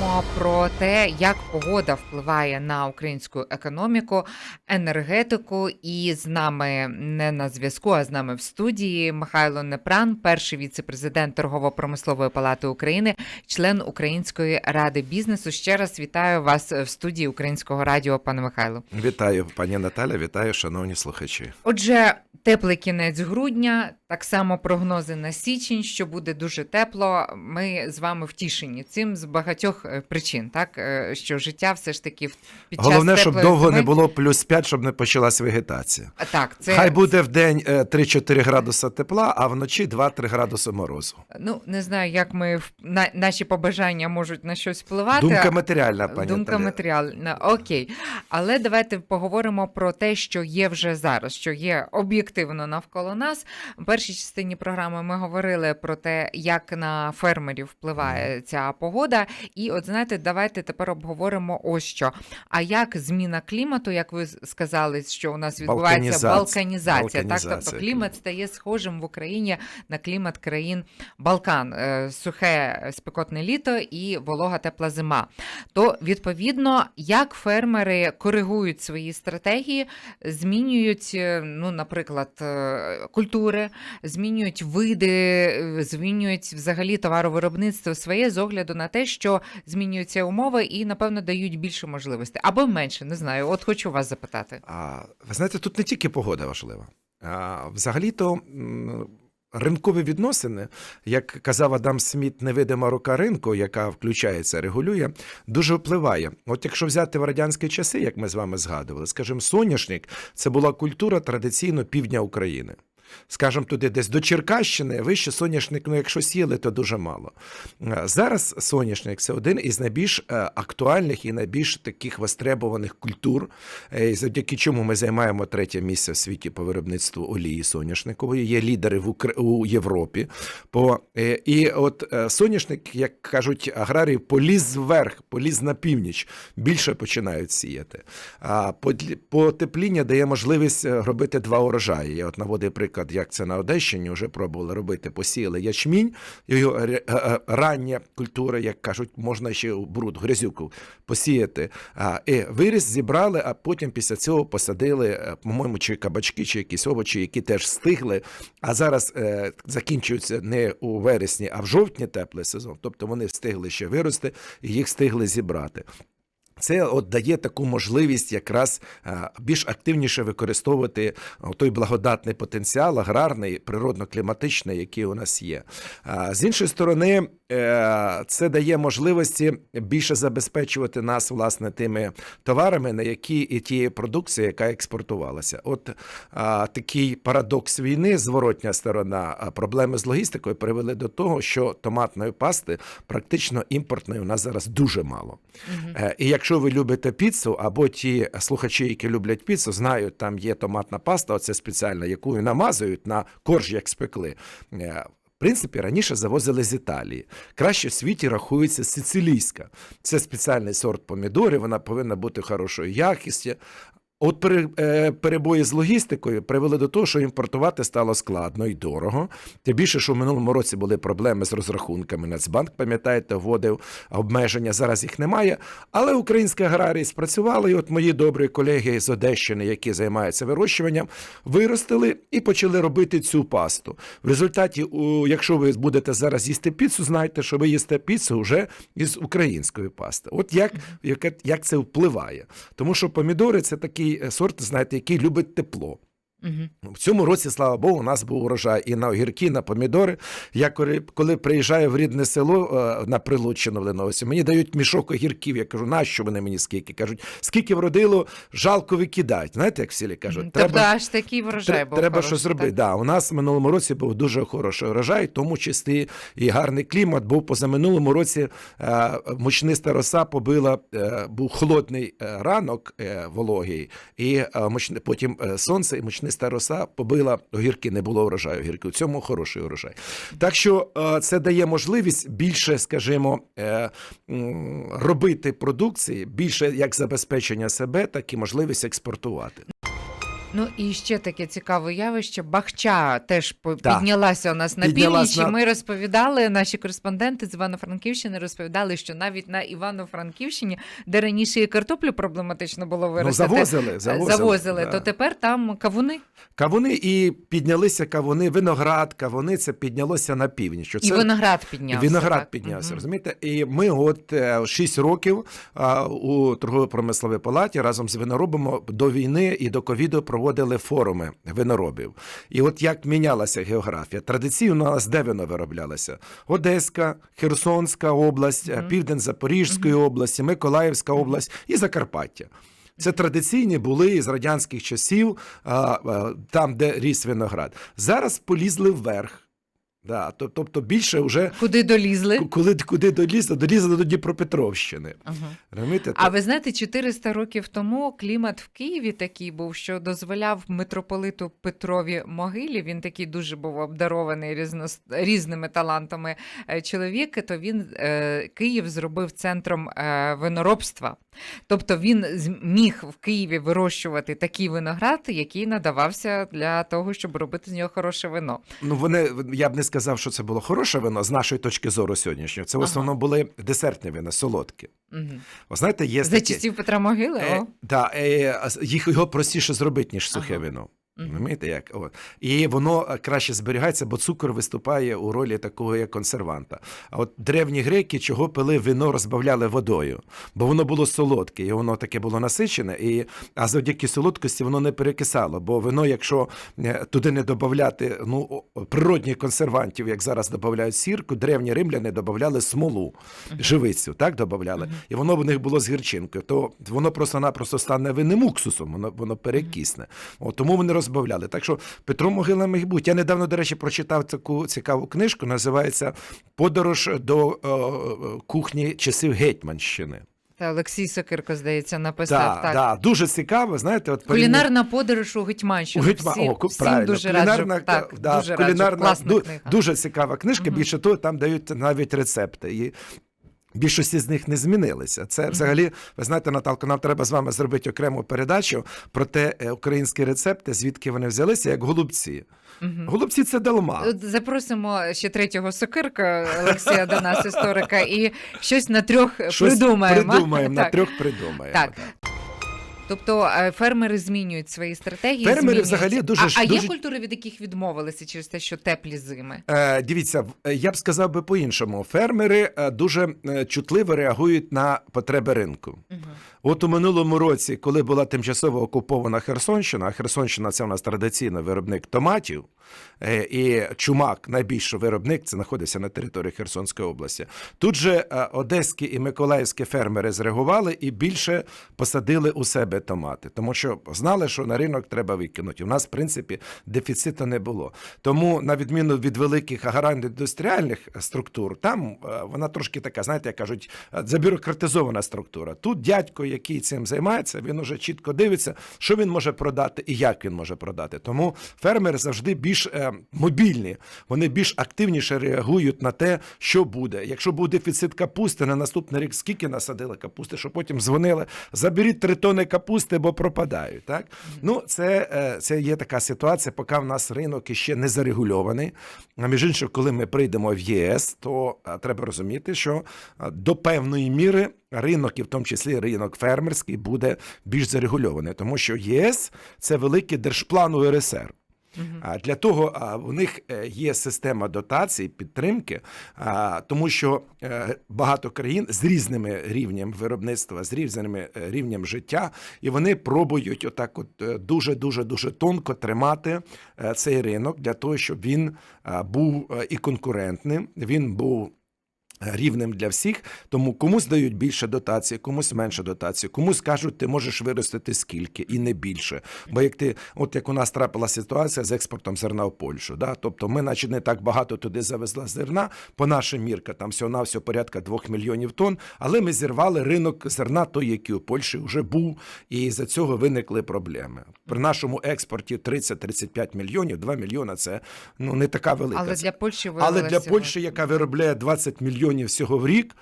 поговоримо про те, як погода впливає на українську економіку, енергетику. І з нами не на зв'язку, а з нами в студії Михайло Непран, перший віце-президент Торгово-промислової палати України, член Української ради бізнесу. Ще раз вітаю вас в студії Українського радіо, пане Михайло. Вітаю, пані Наталя, вітаю, шановні слухачі. Отже, теплий кінець грудня, так само прогнози на січень, що буде дуже тепло. Ми з вами втішені цим з багатьох е, причин, так е, що життя все ж таки під Головне, щоб довго зими... не було плюс 5, щоб не почалась вегетація. Так, це Хай буде в день е, 3-4 градуса тепла, а вночі 2-3 градуси морозу. ну не знаю, як ми на наші побажання можуть на щось впливати. Думка матеріальна, пані Думка Наталя. матеріальна, окей. Але давайте поговоримо про те, що є вже зараз, що є об'єктивно навколо нас. Першій частині програми ми говорили про те, як на фермерів впливає ця погода. І от знаєте, давайте тепер обговоримо ось що. А як зміна клімату, як ви сказали, що у нас відбувається Балканізація. балканізація, так тобто клімат стає схожим в Україні на клімат країн Балкан, Е, сухе спекотне літо і волога тепла зима. То відповідно, як фермери коригують свої стратегії, змінюють, е, ну, наприклад, е, культури, змінюють види, е, змінюють взагалі товаровиробництво своє з огляду на те, що змінюються умови і, напевно, дають більше можливостей або менше. Не знаю. От хочу вас запитати. А, ви знаєте, тут не тільки погода важлива. А, взагалі-то ринкові відносини, як казав Адам Сміт, невидима рука ринку, яка включається, регулює, дуже впливає. От якщо взяти в радянські часи, як ми з вами згадували, скажімо, соняшник це була культура традиційно півдня України. Скажімо, туди десь до Черкащини, вище соняшник, ну якщо сіли, то дуже мало. Е, Зараз соняшник це один із найбільш е, актуальних і найбільш таких востребованих культур, е, завдяки чому ми займаємо третє місце в світі по виробництву олії соняшникової. Є лідери в Укра... у Європі. По... І от соняшник, як кажуть аграрії, поліз вверх, поліз на північ, більше починають сіяти. А потепління дає можливість робити два урожаї. Я от наводив приклад, як це на Одещині вже пробували робити. Посіяли ячмінь, його ре- е, е, рання культура, як кажуть, можна ще бруд, грязюку посіяти. І виріс, зібрали, а потім після цього посадили, е, по-моєму, чи кабачки, чи якісь овочі, які теж стигли. А зараз е, закінчуються не у вересні, а в жовтні теплий сезон. Тобто вони встигли ще вирости і їх встигли зібрати. Це от дає таку можливість якраз е, більш активніше використовувати е, той благодатний потенціал, аграрний, природно-кліматичний, який у нас є. З іншої сторони, е, це дає можливості більше забезпечувати нас власне тими товарами, на які і тією продукцією, яка експортувалася. От такий парадокс війни, зворотня сторона, проблеми з логістикою привели до того, що томатної пасти практично імпортної у нас зараз дуже мало. І якщо ви любите піцу, або ті слухачі, які люблять піцу, знають, там є томатна паста, оце спеціальна, яку намазують на корж, як спекли. Е, В принципі, раніше завозили з Італії. Краще в світі рахується сицилійська. Це спеціальний сорт помідорів, вона повинна бути хорошої якості. От е, перебої з логістикою привели до того, що імпортувати стало складно і дорого. Тим більше, що в минулому році були проблеми з розрахунками. Нацбанк, пам'ятаєте, вводив обмеження. Зараз їх немає. Але українські аграрії спрацювали. І от мої добрі колеги з Одещини, які займаються вирощуванням, виростили і почали робити цю пасту. В результаті, якщо ви будете зараз їсти піцу, знайте, що ви їсте піцу вже із української пасти. От як, як це впливає. Тому що помідори це такий е, сорт, знаєте, який любить тепло. Угу. В цьому році, слава Богу, у нас був урожай і на огірки, і на помідори. Я коли, коли приїжджаю в рідне село е, на Прилуччину в Леносі, мені дають мішок огірків. Я кажу, нащо вони мені скільки? Кажуть, скільки вродило, жалко викидають. Знаєте, як в селі кажуть, Тобто аж такий врожай був Треба хороший, щось робити. так? Да, у нас в минулому році був дуже хороший урожай, в тому числі і гарний клімат. Був позаминулому році е, мучниста роса побила, е, був холодний ранок вологий, і потім сонце і мучниста роса побила огірки, не було врожаю огірки. У цьому хороший урожай. Так що е, це дає можливість більше, скажімо, е, робити продукції, більше як забезпечення себе, так і можливість експортувати. Ну і ще таке цікаве явище. Бахча теж по- піднялася у нас на північ. на- Ми розповідали, наші кореспонденти з Івано-Франківщини розповідали, що навіть на Івано-Франківщині, де раніше і картоплю проблематично було Ну, завозили, е, завозили. завозили, да. то тепер там кавуни. Кавуни і піднялися кавуни, виноград, кавуни це піднялося на північ. Що І виноград піднявся. Виноград так. піднявся, Мгм. розумієте? І ми от 6 років у торгово-промисловій палаті разом з виноробами до війни і до ковіду проводили форуми виноробів. І от як мінялася географія. Традиційно у нас де вино вироблялося? Одеська, Херсонська область. Південь Запорізької області, Миколаївська область і Закарпаття. Це традиційні були з радянських часів, а, там, де ріс виноград. Зараз полізли вверх. Да, тобто більше вже Куди долізли? коли куди долізли, долізли до Дніпропетровщини. Розумієте? А ви знаєте, 400 років тому клімат в Києві такий був, що дозволяв митрополиту Петрові Могилі. Він такий дуже був обдарований різно, різними талантами е, чоловік. То він е, Київ зробив центром е, виноробства. Тобто він зміг в Києві вирощувати такий виноград, який надавався для того, щоб робити з нього хороше вино. Ну вони я б не сказав, що це було хороше вино з нашої точки зору сьогоднішнього. Це в Ага. основному були десертні вина, солодкі. Угу. О, знаєте, є За такі, часів Петра Могили? е, О. да, е, їх його простіше зробити, ніж сухе Ага. вино. Розумієте, як? От. І воно е, краще зберігається, бо цукор виступає у ролі такого як консерванта. А от древні греки чого пили вино, розбавляли водою, бо воно було солодке, і воно таке було насичене, і, а завдяки солодкості воно не перекисало. Бо вино, якщо е, туди не додати ну, природних консервантів, як зараз додають сірку, древні римляни додавали смолу, живицю, так додавали. І воно в них було з гірчинкою, то воно просто-напросто стане винним уксусом, воно, воно перекисне. От, тому вони розбавляли. Так що Петро Могила міг бути. Я недавно, до речі, прочитав таку цікаву книжку, називається Подорож до е, е, кухні часів Гетьманщини. Та Олексій Сокирко, здається, написав. Так, так. да, дуже цікаво, знаєте, от порівня- Кулінарна подорож у Гетьманщину. у Гетьма... Всім, О, всім правильно. дуже кулінарна, раджу. Так, да, дуже раджу. кулінарна Класна ду- книга. дуже цікава книжка. Мгм. Більше того, там дають навіть рецепти. І більшості з них не змінилися. Це взагалі, ви знаєте, Наталко, нам треба з вами зробити окрему передачу про те, е, українські рецепти, звідки вони взялися, як голубці. Угу. Голубці це долма. Запросимо ще третього сокирка Олексія до нас, історика, і щось на трьох Щось придумаємо. придумаємо, на трьох придумаємо. Так. Тобто е, фермери змінюють свої стратегії. Фермери змінюють. взагалі дуже а, а є культури, від яких відмовилися через те, що теплі зими. Е, дивіться, е, я б сказав би по-іншому. Фермери е, дуже чутливо реагують на потреби ринку. Угу. От у минулому році, коли була тимчасово окупована Херсонщина, а Херсонщина це у нас традиційний виробник томатів, і Чумак, найбільший виробник, це знаходиться на території Херсонської області. Тут же одеські і миколаївські фермери зреагували і більше посадили у себе томати, тому що знали, що на ринок треба викинути. У нас, в принципі, дефіциту не було. Тому, на відміну від великих аграрно-індустріальних структур, там е, вона трошки така, знаєте, як кажуть, е, забюрократизована структура. Тут дядько, який цим займається, він уже чітко дивиться, що він може продати і як він може продати. Тому фермери завжди більш е, мобільні, вони більш активніше реагують на те, що буде. Якщо був дефіцит капусти на наступний рік, скільки насадили капусти, що потім дзвонили, заберіть три тони капусти, бо пропадають. Так? Ну, це, е, це є така ситуація, поки в нас ринок іще не зарегульований. А між іншим, коли ми прийдемо в ЄС, то е, треба розуміти, що е, до певної міри ринок, і в тому числі ринок фермерський, буде більш зарегульований, тому що ЄС це великий держплан УРСР. А для того в них е, є система дотацій, підтримки, тому що е, багато країн з різними рівнями виробництва, з різними е, рівнем життя, і вони пробують отак, от дуже дуже дуже тонко тримати цей ринок для того, щоб він був і конкурентним, він був. Рівнем для всіх, тому комусь дають більше дотації, комусь менше дотації, комусь кажуть, ти можеш виростити скільки і не більше. Бо як ти, от як у нас трапила ситуація з експортом зерна в Польщу, да? тобто ми, наче не так багато туди завезли зерна, по нашим міркам, там всього на всього порядка 2 мільйонів тонн, але ми зірвали ринок зерна, той, який у Польщі вже був, і за цього виникли проблеми. При нашому експорті 30-35 мільйонів, 2 мільйона це ну не така велика. Але для Польщі Але для Польщі, яка виробляє 20 мільйонів всього в рік,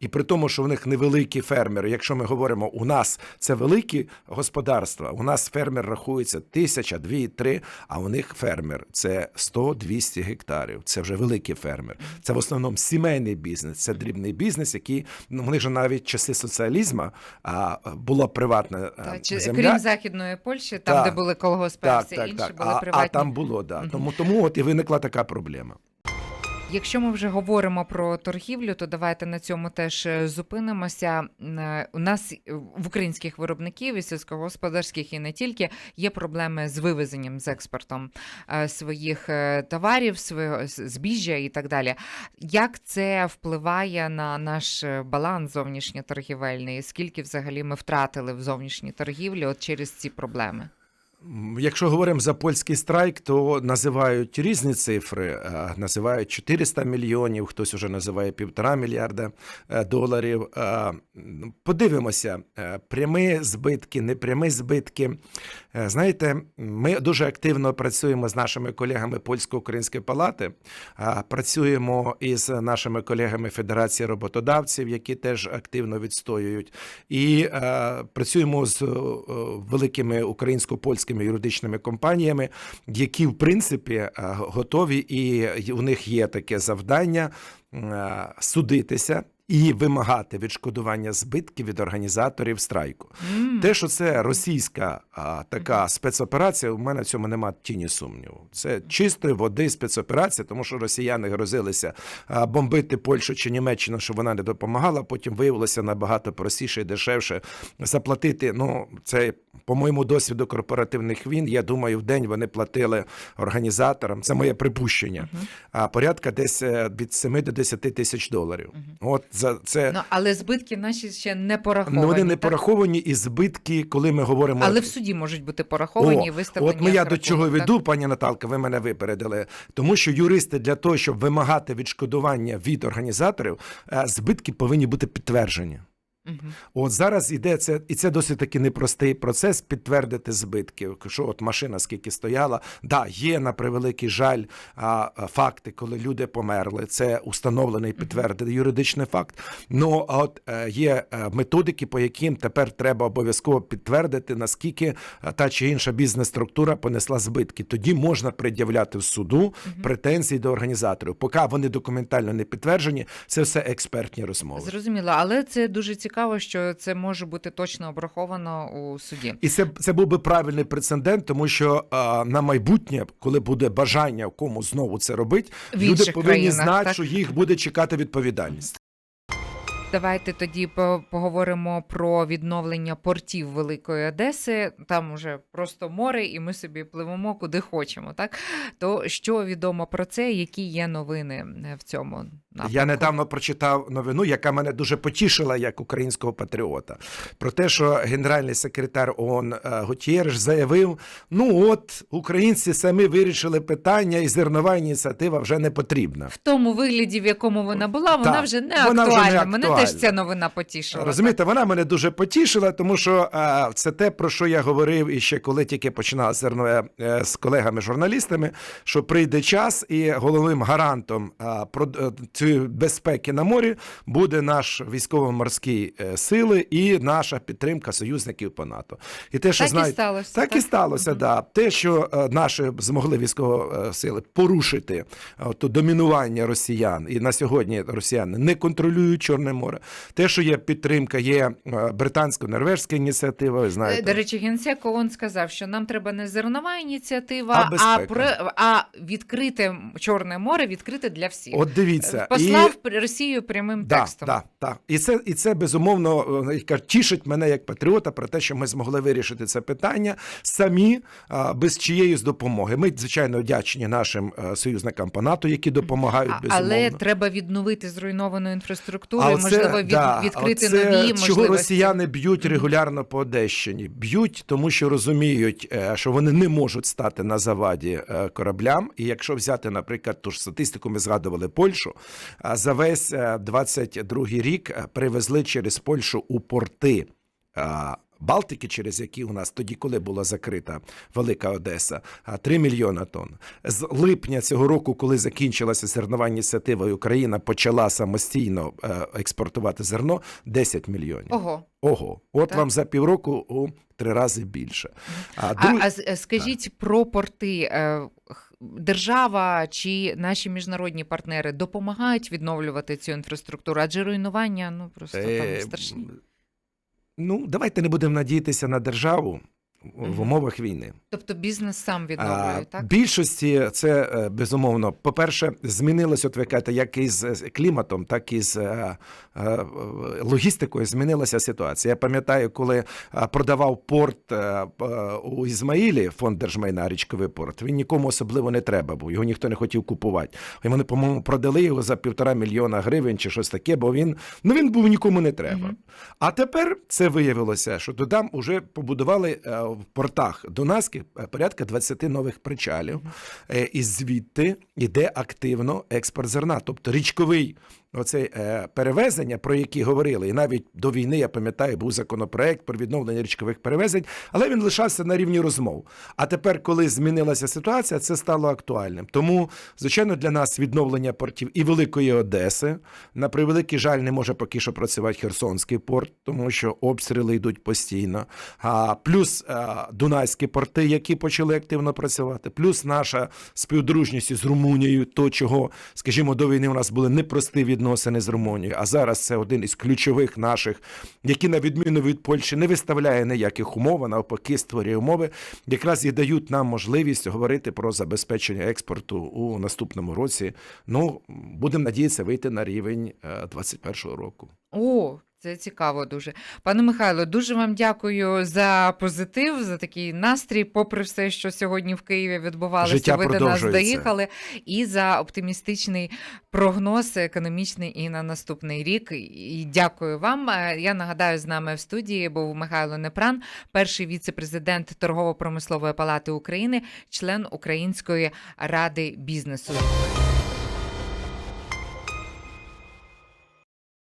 і при тому, що в них невеликі фермери. Якщо ми говоримо, у нас це великі господарства, у нас фермер рахується тисяча, дві, три, а у них фермер це 100-200 гектарів. Це вже великий фермер. Це в основному сімейний бізнес, це дрібний бізнес, який ну, в них же навіть часи соціалізму а, була приватна Та, земля. крім Західної Польщі, там, Так. де були колгоспи, а Так, так, інші так. були А, приватні. а там було, да. Тому, тому от і виникла така проблема. Якщо ми вже говоримо про торгівлю, то давайте на цьому теж е, зупинимося. Е, У нас е, в українських виробників і сільськогосподарських, і не тільки є проблеми з вивезенням з експортом своїх товарів, свого збіжжя і так далі. Як це впливає на наш баланс зовнішньоторгівельний? Скільки взагалі ми втратили в зовнішній торгівлі от через ці проблеми? Якщо говоримо за польський страйк, то називають різні цифри. Е, Називають 400 мільйонів, хтось вже називає півтора мільярда е, доларів. Е, Подивимося, е, прямі збитки, непрямі збитки. Знаєте, ми дуже активно працюємо з нашими колегами Польсько-Української палати, працюємо із нашими колегами Федерації роботодавців, які теж активно відстоюють, і працюємо з великими українсько-польськими юридичними компаніями, які в принципі е, готові, і у них є таке завдання е, судитися. І вимагати відшкодування збитків від організаторів страйку. М. Те, що це російська а, така спецоперація, у мене в цьому немає тіні сумніву. Це чистої води спецоперація, тому що росіяни грозилися а, бомбити Польщу чи Німеччину, щоб вона не допомагала. Потім виявилося набагато простіше і дешевше заплатити. Ну, це по моєму досвіду корпоративних війн. Я думаю, в день вони платили організаторам. Це моє припущення. А порядка десь е, від 7 до 10 тисяч доларів. От за це. Ну, але збитки наші ще не пораховані. Ну, вони не так? пораховані і збитки, коли ми говоримо. Але в суді можуть бути пораховані і виставлені. От ми я до чого так? веду, пані Наталка, ви мене випередили. Тому що юристи для того, щоб вимагати відшкодування від організаторів, е, збитки повинні бути підтверджені. Мгм. От зараз іде це, і це досить таки непростий процес підтвердити збитки. Що от машина скільки стояла, да, є на превеликий жаль а, а, факти, коли люди померли. Це установлений підтвердений юридичний факт. Ну а от е, є е, методики, по яким тепер треба обов'язково підтвердити, наскільки е, та чи інша бізнес-структура понесла збитки. Тоді можна пред'являти в суду претензії до організаторів. Поки вони документально не підтверджені, це все експертні розмови. Зрозуміло, але це дуже цікаво, що це може бути точно обраховано у суді. І це, це був би правильний прецедент, тому що а, на майбутнє, коли буде бажання кому знову це робити, В люди повинні країнах, знати, так? що їх буде чекати відповідальність. Давайте тоді поговоримо про відновлення портів Великої Одеси. Там уже просто море, і ми собі пливемо куди хочемо. Так то що відомо про це? Які є новини е, в цьому напрямку? Я недавно прочитав новину, яка мене дуже потішила як українського патріота. Про те, що генеральний секретар ООН е, Гутєреш заявив: ну от українці самі вирішили питання, і зернова ініціатива вже не потрібна. в тому вигляді, в якому вона була, вона Так, вже не вона вже не актуальна. Мене теж ця новина потішила. Розумієте, вона мене дуже потішила, тому що е, це те, про що я говорив і ще коли тільки починав зернове е, з колегами-журналістами, що прийде час, і головним гарантом е, про е, цієї безпеки на морі буде наш військово-морські е, сили і наша підтримка союзників по НАТО. І те, що Так і сталося, Так, і так? сталося, Мгм. да. Те, що е, наші змогли військові е, сили порушити то домінування росіян, і на сьогодні росіяни не контролюють Чорне море. Те, що є підтримка, є британсько-норвежська ініціатива. Ви знаєте, До речі, генсек ООН сказав, що нам треба не зернова ініціатива, А а, про, а відкрите Чорне море відкрите для всіх. от дивіться, Послав Росію прямим Да, текстом. да, да. І це, і це безумовно е, тішить мене як патріота про те, що ми змогли вирішити це питання самі а, без чиєїсь допомоги. Ми звичайно вдячні нашим е, союзникам по НАТО, які допомагають А- безумовно. Але треба відновити зруйновану інфраструктуру, А і, оце, можливо, від, да, відкрити оце нові чого росіяни б'ють регулярно по Одещині. Б'ють, тому що розуміють, е, що вони не можуть стати на заваді е, кораблям. І якщо взяти, наприклад, ту ж статистику, ми згадували Польщу. А За весь е, 22-й рік е, привезли через Польщу у порти. Балтики, через які у нас тоді, коли була закрита Велика Одеса, а, 3 мільйона тонн. З липня цього року, коли закінчилася зернова ініціатива, і Україна почала самостійно е, експортувати зерно 10 мільйонів. Ого. Ого, от Так. вам за півроку у три рази більше. А, А, друг- а е, скажіть про порти. Держава чи наші міжнародні партнери допомагають відновлювати цю інфраструктуру, адже руйнування ну просто Е, там страшні. Ну, давайте не будемо надіятися на державу в умовах війни. Тобто бізнес сам відновлює, так? Більшості це е, безумовно. По-перше, змінилось, от ви кажете, як із кліматом, так і з е, е, логістикою змінилася ситуація. Я пам'ятаю, коли продавав порт у Ізмаїлі, фонд держмайна річковий порт. Він нікому особливо не треба був. Його ніхто не хотів купувати. І вони, по-моєму, продали його за півтора мільйона гривень чи щось таке, бо він ну він був нікому не треба. Мгм. А тепер це виявилося, що додам уже побудували в портах Донецьких е, порядка 20 нових причалів, Е, і звідти йде активно експорт зерна. Тобто річковий оцей е, перевезення, про які говорили, і навіть до війни, я пам'ятаю, був законопроект про відновлення річкових перевезень, але він лишався на рівні розмов. А тепер, коли змінилася ситуація, це стало актуальним. Тому, звичайно, для нас відновлення портів і Великої Одеси, на превеликий жаль, не може поки що працювати Херсонський порт, тому що обстріли йдуть постійно. А, плюс а, Дунайські порти, які почали активно працювати, плюс наша співдружність із Румунією, то чого, скажімо, до війни у нас були непрості відносини з Румунією. А зараз це один із ключових наших, які на відміну від Польщі не виставляє ніяких умов, а навпаки, створює умови, якраз і дають нам можливість говорити про забезпечення експорту у наступному році. Ну, будемо надіятися вийти на рівень е, 21-го року. О, це цікаво дуже. Пане Михайло, дуже вам дякую за позитив, за такий настрій, попри все, що сьогодні в Києві відбувалося. Життя ви до нас доїхали, і за оптимістичний прогноз економічний і на наступний рік. І дякую вам. Е, Я нагадаю, з нами в студії був Михайло Непран, перший віце-президент торгово-промислової палати України, член Української ради бізнесу.